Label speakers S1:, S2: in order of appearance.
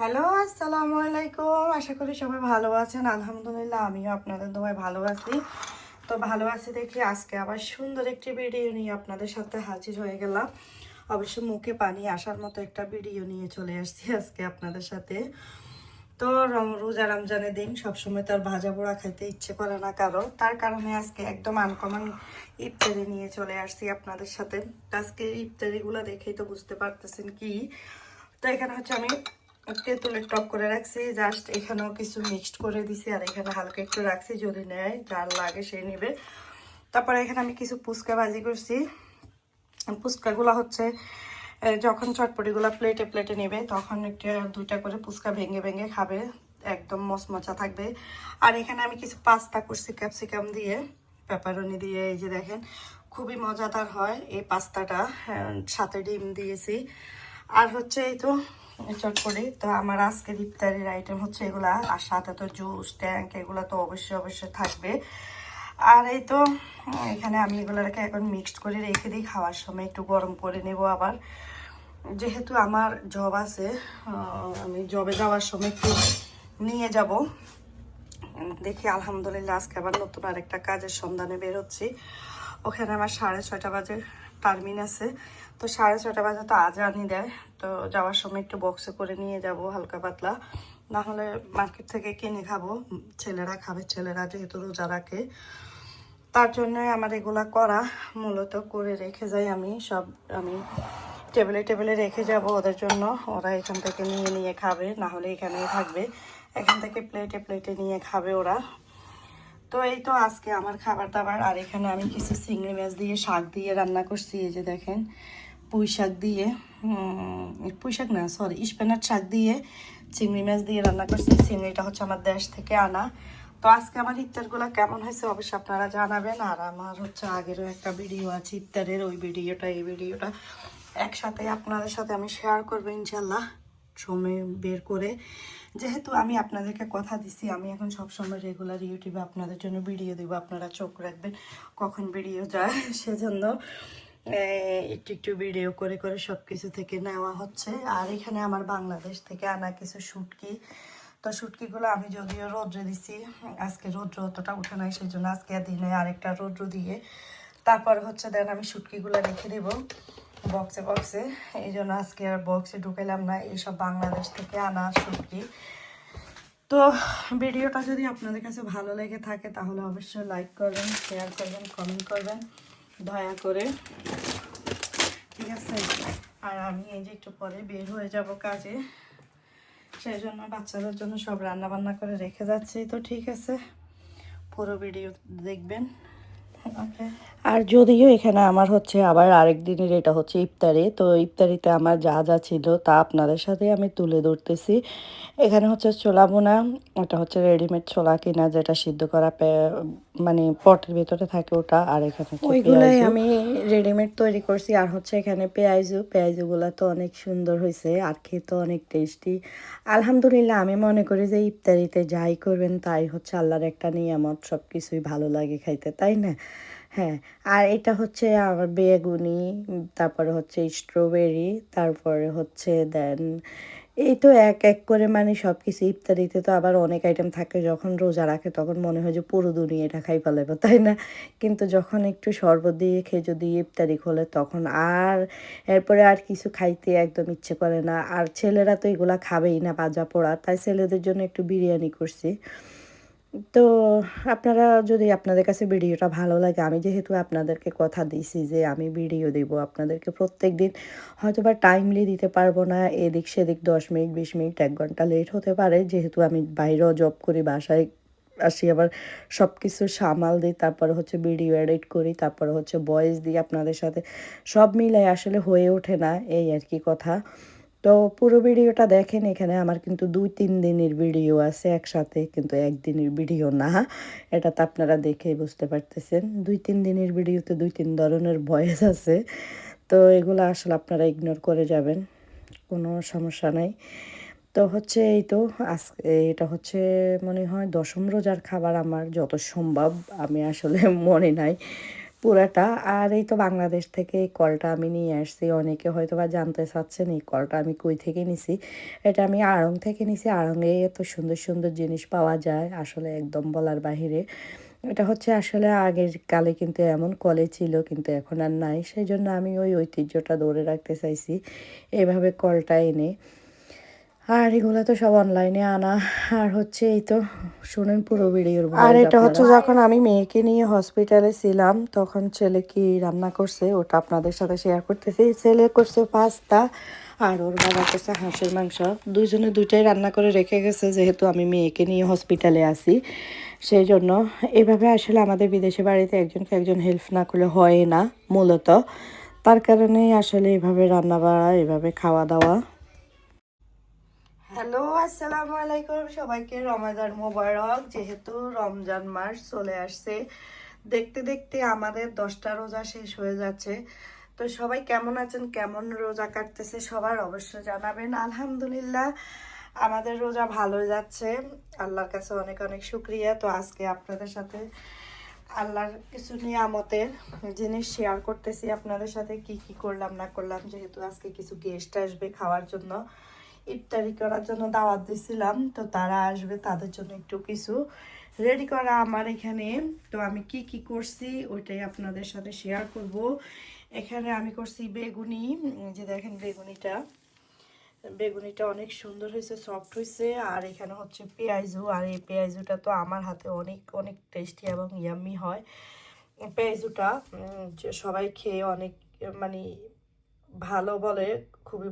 S1: Hello, আসসালামু আলাইকুম। আশা করি সবাই ভালো আছেন। আলহামদুলিল্লাহ, আমিও আপনাদের দোয়াই ভালো আছি। তো ভালো আছি দেখি আজকে আবার সুন্দর একটি ভিডিও নিয়ে আপনাদের সাথে হাজির হয়ে গেলাম। অবশ্য মুখে পানি আসার মতো একটা ভিডিও নিয়ে চলে আসছি আজকে আপনাদের সাথে। তো রোজা রমজানের দিন সবসময় তার ভাজা পোড়া খাইতে ইচ্ছে করে না কারও। তার কারণে আজকে একদম আনকমন ইফতারি নিয়ে চলে আসছি আপনাদের সাথে। আজকে ইফতারিগুলো দেখেই তো বুঝতে পারতেছেন কি? তো এখানে হচ্ছে আমি তেঁতুলের টক করে রাখছি জাস্ট এখানেও কিছু মিক্সড করে দিছি আর এখানে হালকা একটু রাখছি যদি নেয় যার লাগে সে নেবে। তারপরে এখানে আমি কিছু ফুচকা ভাজি করছি। ফুচকাগুলো হচ্ছে যখন চটপটিগুলো প্লেটে প্লেটে নেবে তখন একটা দুইটা করে ফুচকা ভেঙে ভেঙে খাবে একদম মচমচা থাকবে। আর এখানে আমি কিছু পাস্তা করছি ক্যাপসিকাম দিয়ে পেপারনি দিয়ে এই যে দেখেন খুবই মজাদার হয় এই পাস্তাটা। হ্যাঁ, সাথে ডিম দিয়েছি। আর হচ্ছে এই তো চটপটি তো আমার আজকের ইফতারির আইটেম হচ্ছে এগুলা। আর সাথে তো জুস ট্যাঙ্ক এগুলো তো অবশ্যই অবশ্যই থাকবে। আর এই তো, এখানে আমি এগুলোকে এখন মিক্সড করে রেখে দিই। খাওয়ার সময় একটু গরম করে নেব আবার। যেহেতু আমার জব আছে আমি জবে যাওয়ার সময় একটু নিয়ে যাব। দেখি, আলহামদুলিল্লাহ, আজকে আবার নতুন আরেকটা কাজের সন্ধানে বের হচ্ছি। ওখানে আমার সাড়ে ছয়টা বাজে টার্মিন আছে। তো সাড়ে ছটা বাজে তো আজানি দেয়। তো যাওয়ার সময় একটু বক্সে করে নিয়ে যাব, হালকা পাতলা। না হলে মার্কেট থেকে কিনে খাব। ছেলেরা খাবে, ছেলেরা যেহেতু রোজা রাখে। তার জন্যই আমার এগুলা করা। মূলত করে রেখে যাই আমি সব। আমি টেবিলে টেবিলে রেখে যাব ওদের জন্য। ওরা এখান থেকে নিয়ে নিয়ে খাবে। না হলে এখানেই থাকবে। এখান থেকে প্লেটে প্লেটে নিয়ে খাবে ওরা। তো এই তো আজকে আমার খাবার দাবার। আর এখানে আমি কিছু চিংড়ি মাছ দিয়ে শাক দিয়ে রান্না করছি, এই যে দেখেন। পুঁই শাক দিয়ে পুঁই শাক না সরি স্পেনার শাক দিয়ে চিংড়ি মাছ দিয়ে রান্না করছি। চিংড়িটা হচ্ছে আমার দেশ থেকে আনা। তো আজকে আমার ইফতারগুলো কেমন হয়েছে অবশ্যই আপনারা জানাবেন। আর আমার হচ্ছে আগেরও একটা ভিডিও আছে, ইফতারের ওই ভিডিওটা, এই ভিডিওটা। একসাথে আপনাদের সাথে আমি শেয়ার করব ইনশাল্লাহ সময় বের করে। যেহেতু আমি আপনাদেরকে কথা দিছি, আমি এখন সবসময় রেগুলার ইউটিউবে আপনাদের জন্য ভিডিও দেবো, আপনারা চোখ রাখবেন কখন ভিডিও যায় সেজন্য। একটু একটু ভিডিও করে করে সব কিছু থেকে নেওয়া হচ্ছে। আর এখানে আমার বাংলাদেশ থেকে আনা কিছু শুটকি। তো শুটকিগুলো আমি যদিও রৌদ্রে দিছি, আজকে রৌদ্র অতটা উঠে নাই সেই জন্য আজকে দিনে আরেকটা রৌদ্র দিয়ে। তারপর হচ্ছে দেন আমি শুটকিগুলো রেখে দেবো বক্সে বক্সে এই জন্য আজকে আর বক্সে ঢুকেলাম না, এইসব বাংলাদেশ থেকে আনা শুটকি। তো ভিডিওটা যদি আপনাদের কাছে ভালো লেগে থাকে, তাহলে অবশ্যই লাইক করবেন শেয়ার করবেন কমেন্ট করবেন। দয়া করে। ঠিক আছে? আর আমি এই যে একটু পরে বের হয়ে যাব কাজে। সেই জন্য বাচ্চাদের জন্য সব রান্না বান্না করে রেখে যাচ্ছি। তো ঠিক আছে? পুরো ভিডিও দেখবেন। ওকে। আর যদিও এখানে আমার হচ্ছে আবার আরেক দিনের এটা হচ্ছে ইফতারি তো ইফতারিতে আমার যা যা ছিল তা আপনাদের সাথে আমি তুলে ধরতেছি। এখানে হচ্ছে ছোলা বোনা ওটা হচ্ছে রেডিমেড ছোলা কিনা যেটা সিদ্ধ করা মানে পটের ভেতরে থাকে ওটা আর এখানে
S2: ওইগুলাই আমি রেডিমেড তৈরি করছি আর হচ্ছে এখানে পেঁয়াজু পেঁয়াজুগুলো তো অনেক সুন্দর হয়েছে আর খেতে অনেক টেস্টি আলহামদুলিল্লাহ আমি মনে করি যে ইফতারিতে যাই করবেন তাই হচ্ছে আল্লাহর একটা নিয়ামত সব কিছুই ভালো লাগে খাইতে তাই না? হ্যাঁ আর এটা হচ্ছে আমার বেগুনি, তারপরে হচ্ছে স্ট্রবেরি তারপরে হচ্ছে দেন এই তো এক এক করে মানে সব কিছু ইফতারিতে তো আবার অনেক আইটেম থাকে, যখন রোজা রাখে তখন মনে হয় যে পুরো দুনিয়াটা খাই ফেলাবো, তাই না? কিন্তু যখন একটু শরবত দিয়ে খেয়ে যদি ইফতারি খোলে তখন আর এরপরে আর কিছু খাইতে একদম ইচ্ছে করে না। আর ছেলেরা তো এগুলা খাবেই না ভাজা পোড়া, তাই ছেলেদের জন্য একটু বিরিয়ানি করছি। তো আপনারা যদি আপনাদের কাছে ভিডিওটা ভালো লাগে, আমি যেহেতু আপনাদেরকে কথা দিয়েছি যে আমি ভিডিও দেব, আপনাদেরকে প্রত্যেক দিন হয়তো বা টাইমলি দিতে পারব না, এদিক সেদিক দশ মিনিট, বিশ মিনিট, এক ঘণ্টা লেট হতে পারে। যেহেতু আমি বাইরেও জব করি, বাসায় আসি, আবার সব কিছু সামাল দিই, তারপরে হচ্ছে ভিডিও এডিট করি, তারপরে হচ্ছে ভয়েস দিই আপনাদের সাথে। সব মিলাই আসলে হয়ে ওঠে না, এই আর কি কথা। তো পুরো ভিডিওটা দেখেন, এখানে আমার কিন্তু দুই, তিন দিনের ভিডিও আছে একসাথে, কিন্তু একদিনের ভিডিও না। এটা তো আপনারা দেখেই বুঝতে পারতেছেন। দুই, তিন দিনের ভিডিওতে দুই, তিন ধরনের ভয়েস আছে। তো এগুলো আসলে আপনারা ইগনোর করে যাবেন, কোনো সমস্যা নাই। তো হচ্ছে এই তো, আজকে এটা হচ্ছে মনে হয় দশম রোজার খাবার আমার, যত সম্ভব। আমি আসলে মনে নাই। পুরাটা। আর এই তো বাংলাদেশ থেকে এই কলটা আমি নিয়ে আসছি। অনেকে হয়তো বা জানতে চাচ্ছেন এই কলটা আমি কই থেকে নিছি। এটা আমি আড়ং থেকে নিছি। আড়ংয়ে এত সুন্দর সুন্দর জিনিস পাওয়া যায় আসলে একদম বলার বাহিরে। এটা হচ্ছে আসলে আগের কালে কিন্তু এমন কলে ছিল, কিন্তু এখন আর নাই। সেই জন্য আমি ওই ঐতিহ্যটা ধরে রাখতে চাইছি। এভাবে কলটা এনে। আর এগুলো তো সব অনলাইনে আনা। আর হচ্ছে এই তো শুনেন পুরো ভিডিওর
S1: আর এটা হচ্ছে যখন আমি মেয়েকে নিয়ে হসপিটালে ছিলাম তখন ছেলে কি রান্না করছে ওটা আপনাদের সাথে শেয়ার করতেছি। ছেলে করছে পাস্তা আর ওর বাবা করছে হাঁসের মাংস। দুইজনে দুইটাই রান্না করে রেখে গেছে যেহেতু আমি মেয়েকে নিয়ে হসপিটালে আসি সেই জন্য এভাবে আসলে আমাদের বিদেশে বাড়িতে একজনকে একজন হেল্প না করলে হয় না মূলত। তার কারণেই আসলে এভাবে রান্না বাড়া এভাবে খাওয়া দাওয়া হ্যালো, আসসালামু আলাইকুম। সবাইকে রমাজান মোবারক, যেহেতু রমজান মাস চলে আসছে। দেখতে দেখতে আমাদের দশটা রোজা শেষ হয়ে যাচ্ছে। তো সবাই কেমন আছেন? কেমন রোজা কাটতেছে সবার অবশ্যই জানাবেন। আলহামদুলিল্লাহ, আমাদের রোজা ভালো যাচ্ছে। আল্লাহর কাছে অনেক অনেক শুক্রিয়া। তো আজকে আপনাদের সাথে আল্লাহর কিছু নিয়ামতের জিনিস শেয়ার করতেছি। আপনাদের সাথে কি কি করলাম, না করলাম, যেহেতু আজকে কিছু গেস্ট আসবে খাওয়ার জন্য। ইফতারি করার জন্য দাওয়াত দিছিলাম, তো তারা আসবে তাদের জন্য একটু কিছু রেডি করা আমার এখানে। তো আমি কি কি করছি ওইটাই আপনাদের সাথে শেয়ার করব। এখানে আমি করছি বেগুনি যে দেখেন বেগুনিটা। বেগুনিটা অনেক সুন্দর হয়েছে সফট হয়েছে, আর এখানে হচ্ছে পেঁয়াজু আর এই পেঁয়াজুটা তো আমার হাতে অনেক অনেক টেস্টি এবং ইয়াম্মি হয়। পেঁয়াজুটা সবাই খেয়ে অনেক মানে ভালো বলে, খুবই